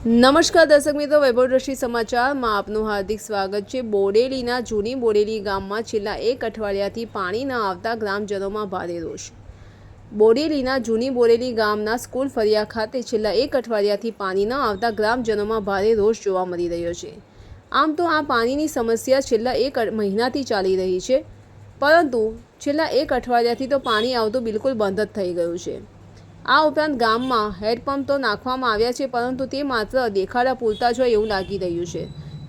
નમસ્કાર દર્શક મિત્રો, વૈભવ દ્રષ્ટિ સમાચારમાં આપનું હાર્દિક સ્વાગત છે. બોડેલીના જૂની બોડેલી ગામમાં છેલ્લા એક અઠવાડિયાથી પાણી ન આવતા ગ્રામજનોમાં ભારે રોષ. બોડેલીના જૂની બોડેલી ગામના સ્કૂલ ફરિયા ખાતે છેલ્લા એક અઠવાડિયાથી પાણી ન આવતા ગ્રામજનોમાં ભારે રોષ જોવા મળી રહ્યો છે. આમ તો આ પાણીની સમસ્યા છેલ્લા એક મહિનાથી ચાલી રહી છે. પરંતુ છેલ્લા એક અઠવાડિયાથી તો પાણી આવતું બિલકુલ બંધ જ થઈ ગયું છે. આ ઉપરાંત ગામમાં હેડપંપ તો નાખવામાં આવ્યા છે, પરંતુ તે માત્ર દેખાડા પૂરતા જ હોય એવું લાગી રહ્યું છે,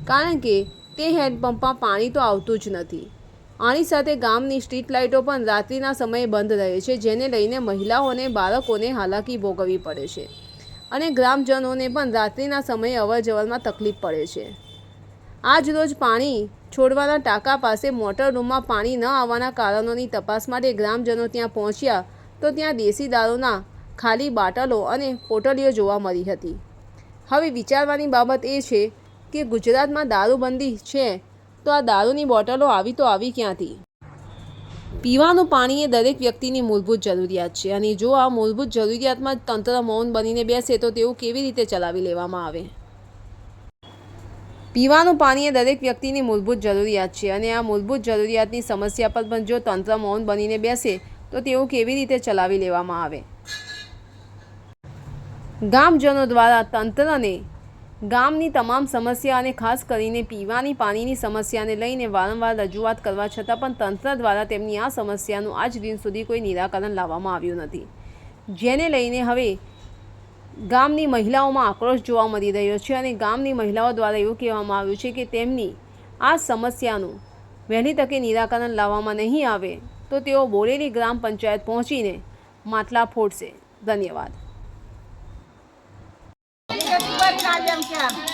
કારણ કે તે હેન્ડપંપમાં પાણી તો આવતું જ નથી. આની સાથે ગામની સ્ટ્રીટ લાઇટો પણ રાત્રિના સમયે બંધ રહે છે, જેને લઈને મહિલાઓ અને બાળકોને હાલાકી ભોગવવી પડે છે અને ગ્રામજનોને પણ રાત્રિના સમયે અવરજવરમાં તકલીફ પડે છે. આજ રોજ પાણી છોડવાના ટાંકા પાસે મોટર રૂમમાં પાણી ન આવવાના કારણોની તપાસ માટે ગ્રામજનો ત્યાં પહોંચ્યા તો ત્યાં દેશી દારૂના ખાલી બાટલો અને પોટલીઓ જોવા મળી હતી. હવે વિચારવાની બાબત એ છે કે ગુજરાતમાં દારૂબંધી છે, તો આ દારૂની બોટલો આવી તો આવી ક્યાંથી? પીવાનું પાણી એ દરેક વ્યક્તિની મૂળભૂત જરૂરિયાત છે અને જો આ મૂળભૂત જરૂરિયાતમાં તંત્ર મૌન બનીને બેસે, તો તેવું કેવી રીતે ચલાવી લેવામાં આવે? પીવાનું પાણી એ દરેક વ્યક્તિની મૂળભૂત જરૂરિયાત છે અને આ મૂળભૂત જરૂરિયાતની સમસ્યા પર પણ જો તંત્ર મૌન બનીને બેસે, તો તેવું કેવી રીતે ચલાવી લેવામાં આવે? ગામજનો દ્વારા તંત્રને ગામની તમામ સમસ્યા અને ખાસ કરીને પીવાની પાણીની સમસ્યાને લઈને વારંવાર રજૂઆત કરવા છતાં પણ તંત્ર દ્વારા તેમની આ સમસ્યાનું આજ દિન સુધી કોઈ નિરાકરણ લાવવામાં આવ્યું નથી. જેને લઈને હવે ગામની મહિલાઓમાં આક્રોશ જોવા મળી રહ્યો છે અને ગામની મહિલાઓ દ્વારા એવું કહેવામાં આવ્યું છે કે તેમની આ સમસ્યાનું વહેલી તકે નિરાકરણ લાવવામાં નહીં આવે તો તેઓ બોરેલી ગ્રામ પંચાયત પહોંચીને માટલા ફોડશે. ધન્યવાદ.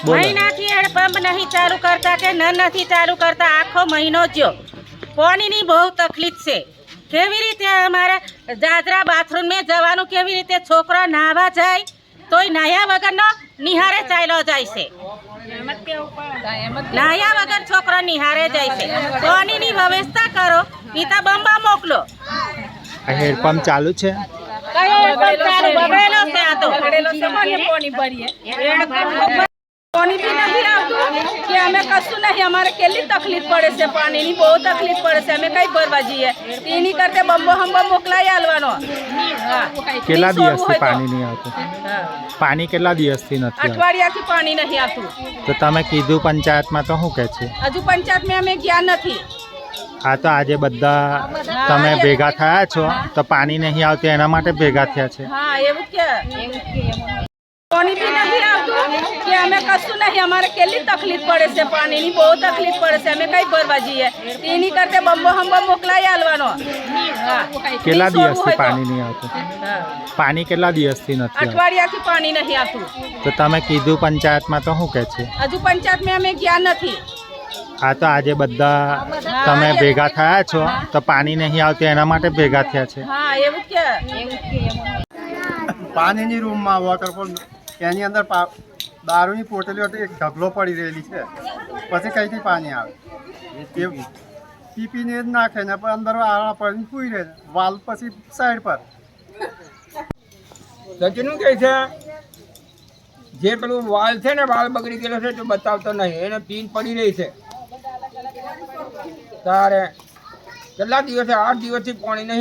મહિનાથી હેડપંપ નહીં ચાલુ કરતા કે નળ નથી ચાલુ કરતા આખો મહિનો જ્યો પાણીની બહુ તકલીફ છે. કેવી રીતે અમારે દાદરા બાથરૂમમાં જવાનું કેવી રીતે છોકરો નાહવા જાય તોય નાહ્યા વગરનો નિહારે ચાલ્યો જાય છે. નાહ્યા વગર છોકરો નિહારે જાય છે. પાણીની વ્યવસ્થા કરો પિતા બંબા મોકલો. હેડપંપ ચાલુ છે? કયો આ તો. બગડેલો છે આ ભરીએ પાણી બી નથી આવતું કે અમે કશું નહીં અમારે કેટલી તકલીફ પડે છે પાણીની બહુ તકલીફ પડે છે. અમે કઈ ભરવા જઈએ? એની કરતે બંબો હંબો મોકલાઈ આલવાનો. કેટલા દિવસથી પાણી નહીં આવતું? પાણી કેટલા દિવસથી નથી આવતું? અઠવાડિયાથી પાણી નહીં આવતું. તો તમે કીધું પંચાયતમાં તો શું કહે છે? હજુ પંચાયતમાં અમે ગયા નથી. આ તો આજે બધા તમે ભેગા થયા છો તો પાણી નહીં આવતું એના માટે ભેગા થયા છે. હા એવું કે. પાણી બી નથી આવતું કે અમે કશું નહીં અમારે કેટલી તકલીફ પડે છે પાણીની બહુ તકલીફ પડે છે અમે કઈ ભરવા જઈએ. એની કરતે બંબો હંબો મોકલાઈ આલવાનો. કેટલા દિવસથી પાણી નહીં આવતું? પાણી કેટલા દિવસથી નથી આવતું? અઠવાડિયાથી પાણી નહીં આવતું. તો તમે કીધું પંચાયતમાં તો શું કહે છે? હજુ પંચાયતમાં અમે ગયા નથી. આ તો આજે બધા તમે ભેગા થયા છો તો પાણી નહીં આવતું એના માટે ભેગા થયા છે. હા એવું કે. પાણીની રૂમમાં વોટરફોલ એની અંદર પા- દારૂની પોટલીઓ એક ઢગલો પડી રહેલી છે. પછી કઈથી પાણી આવે? એ પીપીને જ નાખે ને પણ અંદર આરા પડીને પૂઈ રહે. વાલ પછી સાઈડ પર. સચિનું કહે છે? જે પેલું વાલ છે ને વાલ બગડી ગયેલો છે તો બતાવતો નહીં. એને પીન પડી રહી છે. તારે કેટલા દિવસે? આઠ દિવસથી પાણી નહીં